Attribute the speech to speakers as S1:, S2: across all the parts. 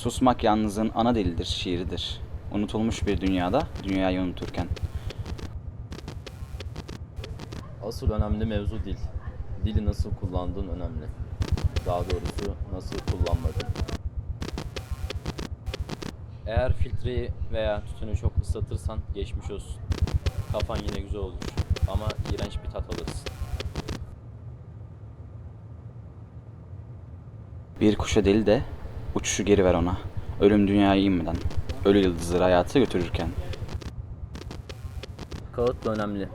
S1: Susmak yalnızlığın ana dilidir, şiiridir. Unutulmuş bir dünyada dünyayı unuturken.
S2: Asıl önemli mevzu dil. Dili nasıl kullandığın önemli. Daha doğrusu nasıl kullanmadın. Eğer filtreyi veya tütünü çok ıslatırsan geçmiş olsun. Kafan yine güzel olur ama iğrenç bir tat alırsın.
S1: Bir kuşa değil de uçuşu geri ver ona. Ölüm dünyayı inmeden. Ölü yıldızları hayatı götürürken.
S2: Kağıt da önemli.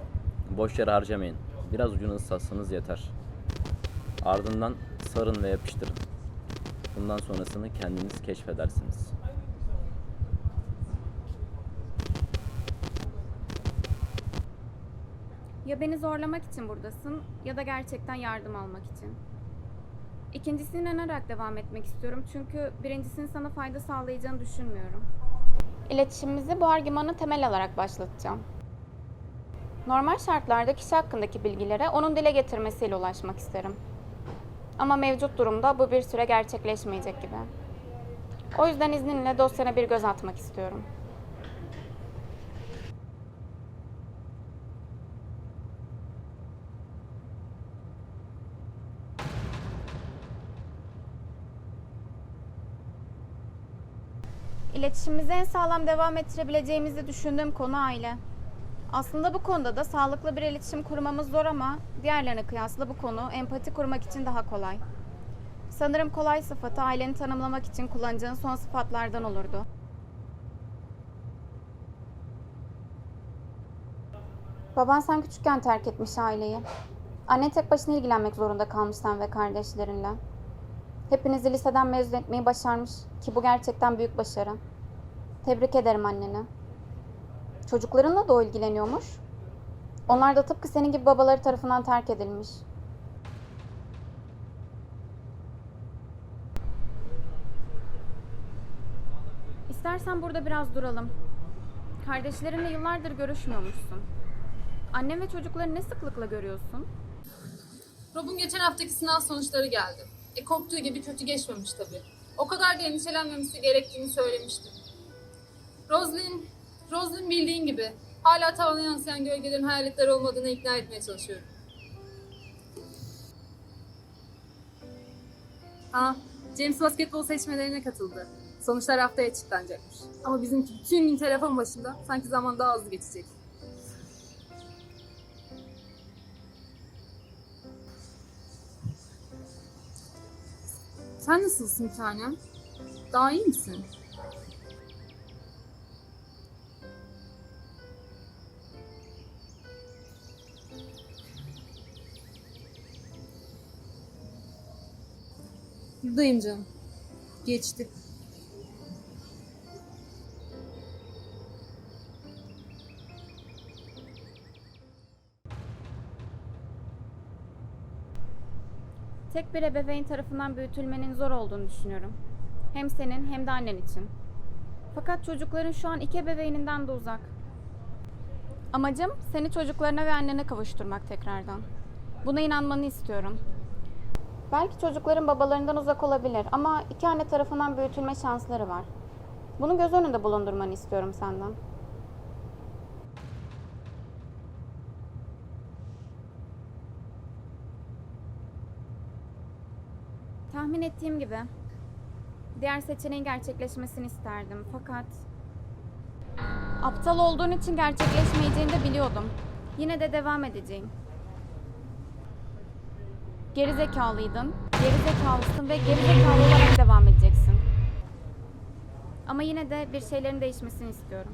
S2: Boş yere harcamayın. Biraz ucunu ıslatsanız yeter. Ardından sarın ve yapıştırın. Bundan sonrasını kendiniz keşfedersiniz.
S3: Ya beni zorlamak için buradasın ya da gerçekten yardım almak için. İkincisine inanarak devam etmek istiyorum çünkü birincisinin sana fayda sağlayacağını düşünmüyorum. İletişimimizi bu argümanı temel alarak başlatacağım. Normal şartlarda kişi hakkındaki bilgilere onun dile getirmesiyle ulaşmak isterim. Ama mevcut durumda bu bir süre gerçekleşmeyecek gibi. O yüzden izninle dosyana bir göz atmak istiyorum. İletişimimizi en sağlam devam ettirebileceğimizi düşündüğüm konu aile. Aslında bu konuda da sağlıklı bir iletişim kurmamız zor ama diğerlerine kıyasla bu konu empati kurmak için daha kolay. Sanırım kolay sıfatı aileni tanımlamak için kullanacağın son sıfatlardan olurdu. Baban sen küçükken terk etmiş aileyi. Annen tek başına ilgilenmek zorunda kalmış sen ve kardeşlerinle. Hepinizi liseden mezun etmeyi başarmış ki bu gerçekten büyük başarı. Tebrik ederim anneni. Çocuklarınla da o ilgileniyormuş. Onlar da tıpkı senin gibi babaları tarafından terk edilmiş. İstersen burada biraz duralım. Kardeşlerinle yıllardır görüşmüyormuşsun. Annem ve çocukları ne sıklıkla görüyorsun?
S4: Rob'un geçen haftaki sınav sonuçları geldi. E korktuğu gibi kötü geçmemiş tabii. O kadar da endişelenmemesi gerektiğini söylemiştim. Roslyn, Roslyn bildiğin gibi hala tavana yansıyan gölgelerin hayaletler olmadığını ikna etmeye çalışıyorum. Ha, James basketbol seçmelerine katıldı. Sonuçlar haftaya açıklanacakmış. Ama bizimki bütün gün telefon başında. Sanki zaman daha hızlı geçecek. Sen nasılsın bir tanem? Daha iyi misin? Buradayım canım. Geçti.
S3: Tek bir ebeveyn tarafından büyütülmenin zor olduğunu düşünüyorum. Hem senin hem de annen için. Fakat çocukların şu an iki ebeveyninden de uzak. Amacım seni çocuklarına ve annene kavuşturmak tekrardan. Buna inanmanı istiyorum. Belki çocukların babalarından uzak olabilir ama iki anne tarafından büyütülme şansları var. Bunu göz önünde bulundurmanı istiyorum senden. Tahmin ettiğim gibi. Diğer seçeneğin gerçekleşmesini isterdim fakat... Aptal olduğun için gerçekleşmeyeceğini de biliyordum. Yine de devam edeceğim. Gerizekalıydın, gerizekalısın ve gerizekalı olarak devam edeceksin. Ama yine de bir şeylerin değişmesini istiyorum.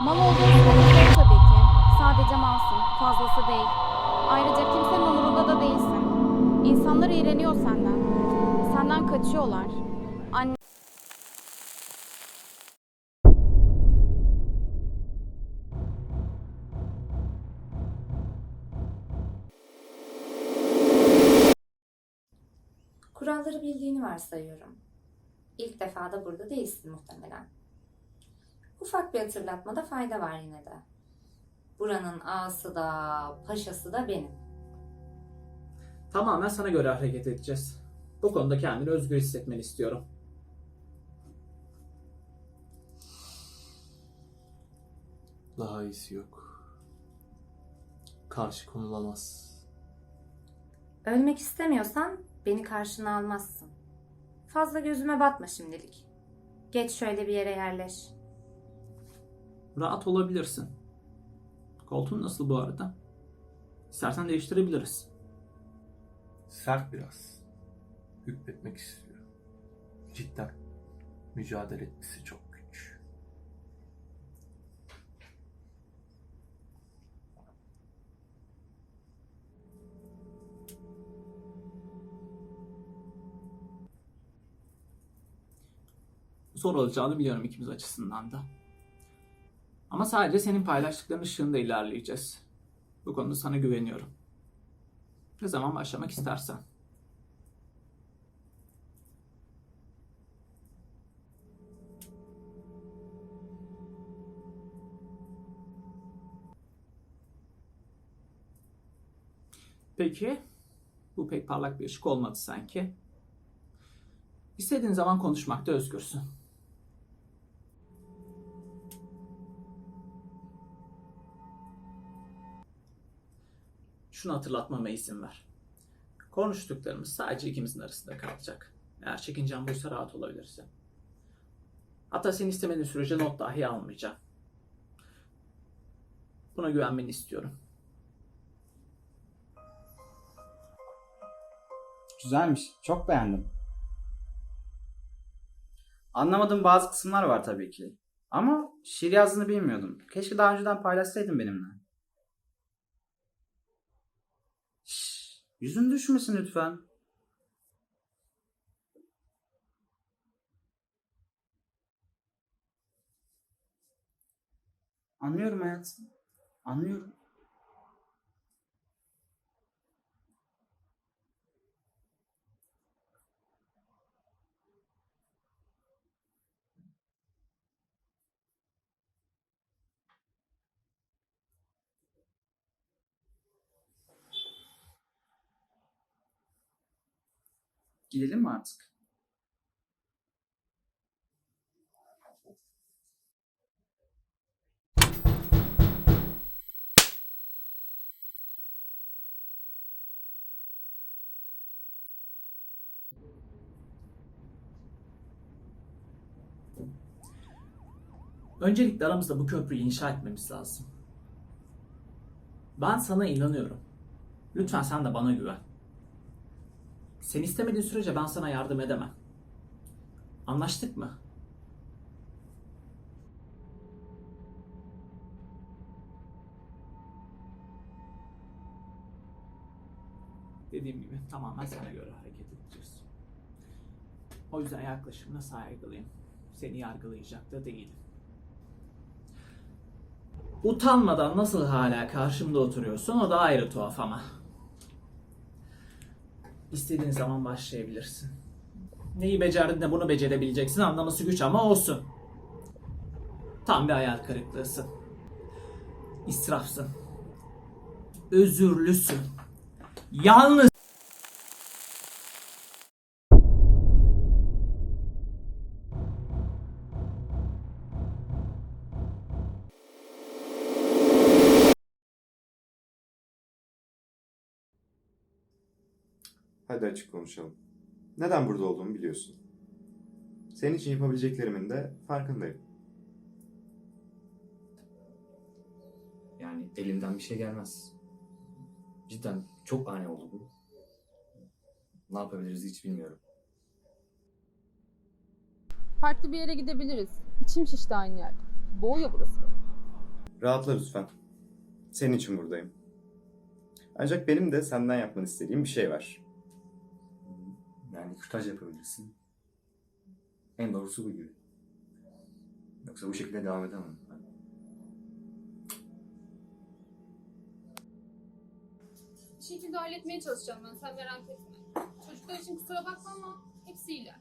S3: Mal olduğun sürece tabii ki. Sadece malsın, fazlası değil. Ayrıca kimsenin umurunda da değilsin. İnsanlar iğreniyor senden. Senden kaçıyorlar.
S5: kuralları bildiğini varsayıyorum. İlk defa da burada değilsin muhtemelen. Ufak bir hatırlatmada fayda var yine de. Buranın ağası da, paşası da benim.
S6: Tamamen sana göre hareket edeceğiz. Bu konuda kendini özgür hissetmeni istiyorum. Daha iyisi yok. Karşı konulamaz.
S5: Ölmek istemiyorsan beni karşına almazsın. Fazla gözüme batma şimdilik. Geç şöyle bir yere yerleş.
S7: Rahat olabilirsin. Koltuğun nasıl bu arada? İstersen değiştirebiliriz.
S6: Sert biraz. Hükmetmek istiyor. Cidden. Mücadele etmesi çok
S7: Zor olacağını biliyorum ikimiz açısından da. Ama sadece senin paylaştıkların ışığında ilerleyeceğiz. Bu konuda sana güveniyorum. Ne zaman başlamak istersen. Peki, bu pek parlak bir ışık olmadı sanki. İstediğin zaman konuşmakta özgürsün. Şunu hatırlatmama izin ver. Konuştuklarımız sadece ikimizin arasında kalacak. Eğer çekincen buysa rahat olabilirsin. Hatta seni istemediğin sürece not dahi almayacağım. Buna güvenmeni istiyorum.
S1: Güzelmiş. Çok beğendim. Anlamadığım bazı kısımlar var tabii ki. Ama şiir yazdığını bilmiyordum. Keşke daha önceden paylaşsaydın benimle. Yüzün düşmesin lütfen. Anlıyorum hayatım. Anlıyorum. Gidelim mi artık?
S7: Öncelikle aramızda bu köprüyü inşa etmemiz lazım. Ben sana inanıyorum. Lütfen sen de bana güven. Sen istemediğin sürece ben sana yardım edemem. Anlaştık mı? Dediğim gibi tamamen sana göre hareket edeceğiz. O yüzden yaklaşımına saygılıyım. Seni yargılayacak da değilim. Utanmadan nasıl hala karşımda oturuyorsun o da ayrı tuhaf ama. İstediğin zaman başlayabilirsin. Neyi becerdin de bunu becerebileceksin anlaması güç ama olsun. Tam bir hayal kırıklığısın. İsrafsın. Özürlüsün. Yalnız
S8: Hadi açık konuşalım. Neden burada olduğumu biliyorsun. Senin için yapabileceklerimin de farkındayım.
S9: Yani elimden bir şey gelmez. Cidden çok ani oldu bu. Ne yapabiliriz hiç bilmiyorum.
S10: Farklı bir yere gidebiliriz. İçim şişti aynı yerde. Boğuyor burası.
S8: Rahatla lütfen. Senin için buradayım. Ancak benim de senden yapmanı istediğim bir şey var.
S9: Yani kürtaj yapabilirsin. En doğrusu bu gibi. Yoksa bu şekilde devam edemem.
S4: Bir şekilde halletmeye çalışacağım ben sen merak etme. Çocuklar için kusura bakma ama hepsi iyiler.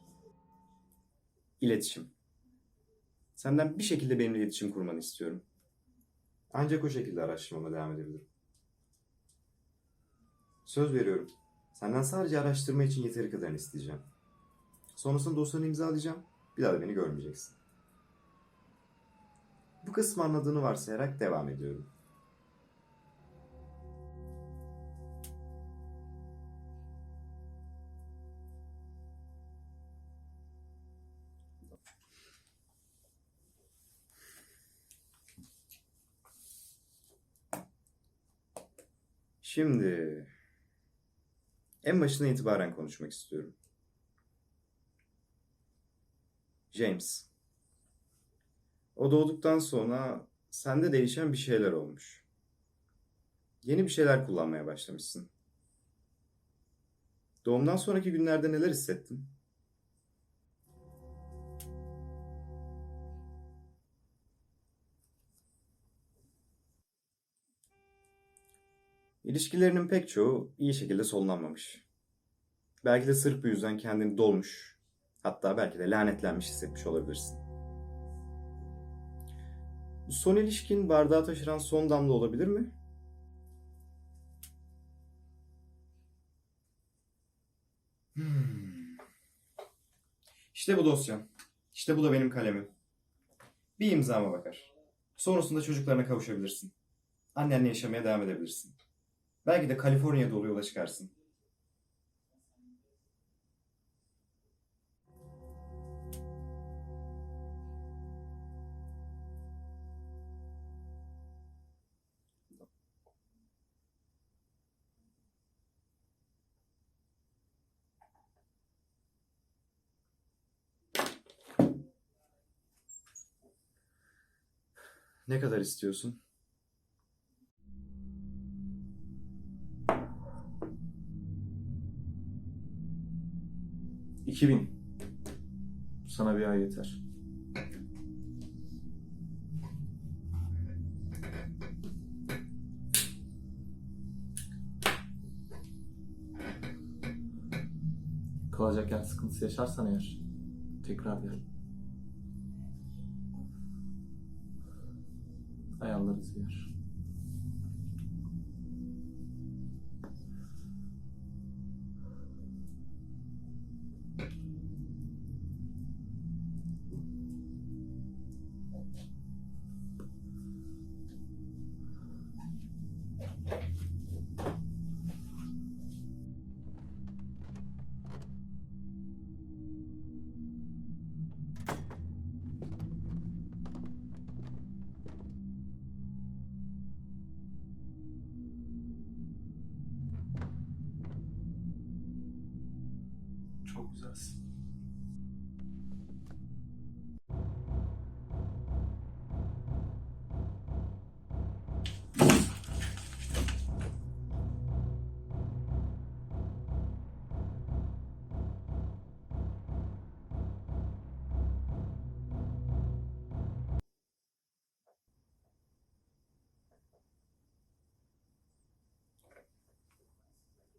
S8: İletişim. Senden bir şekilde benimle iletişim kurmanı istiyorum. Ancak o şekilde araştırmama devam edebilirim. Söz veriyorum. Senden sadece araştırma için yeteri kadarını isteyeceğim. Sonrasında dosyanı imzalayacağım. Bir daha da beni görmeyeceksin. Bu Ufuk ısmarladığını varsayarak devam ediyorum. Şimdi en başına itibaren konuşmak istiyorum. James. O doğduktan sonra sende değişen bir şeyler olmuş. Yeni bir şeyler kullanmaya başlamışsın. Doğumdan sonraki günlerde neler hissettin? İlişkilerinin pek çoğu iyi şekilde sonlanmamış. Belki de sırf bu yüzden kendini dolmuş, hatta belki de lanetlenmiş hissetmiş olabilirsin. Bu son ilişkin bardağı taşıran son damla olabilir mi? Hmm. İşte bu dosyam. İşte bu da benim kalemim. Bir imzama bakar. Sonrasında çocuklarına kavuşabilirsin. Annenle yaşamaya devam edebilirsin. Belki de Kaliforniya dolu yola çıkarsın. Ne kadar istiyorsun?
S6: 2000. Sana bir ay yeter. Kalacak yer sıkıntısı yaşarsan eğer tekrar gel. Ayarlarız bir yer.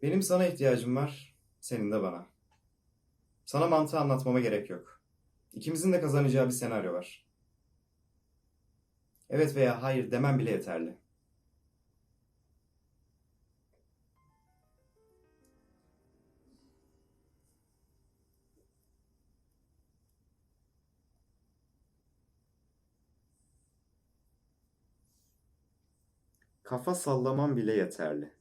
S8: Benim sana ihtiyacım var, senin de bana. Sana mantığı anlatmama gerek yok. İkimizin de kazanacağı bir senaryo var. Evet veya hayır demem bile yeterli. Kafa sallamam bile yeterli.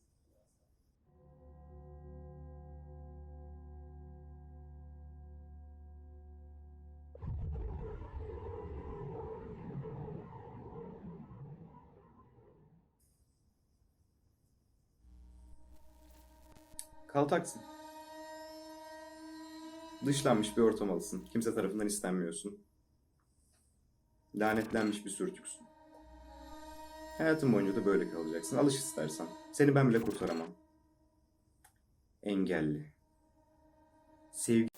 S8: Kaltaksın. Dışlanmış bir ortamalısın. Kimse tarafından istenmiyorsun. Lanetlenmiş bir sürtüksün. Hayatın boyunca da böyle kalacaksın. Alış istersen. Seni ben bile kurtaramam. Engelli. Sevgi...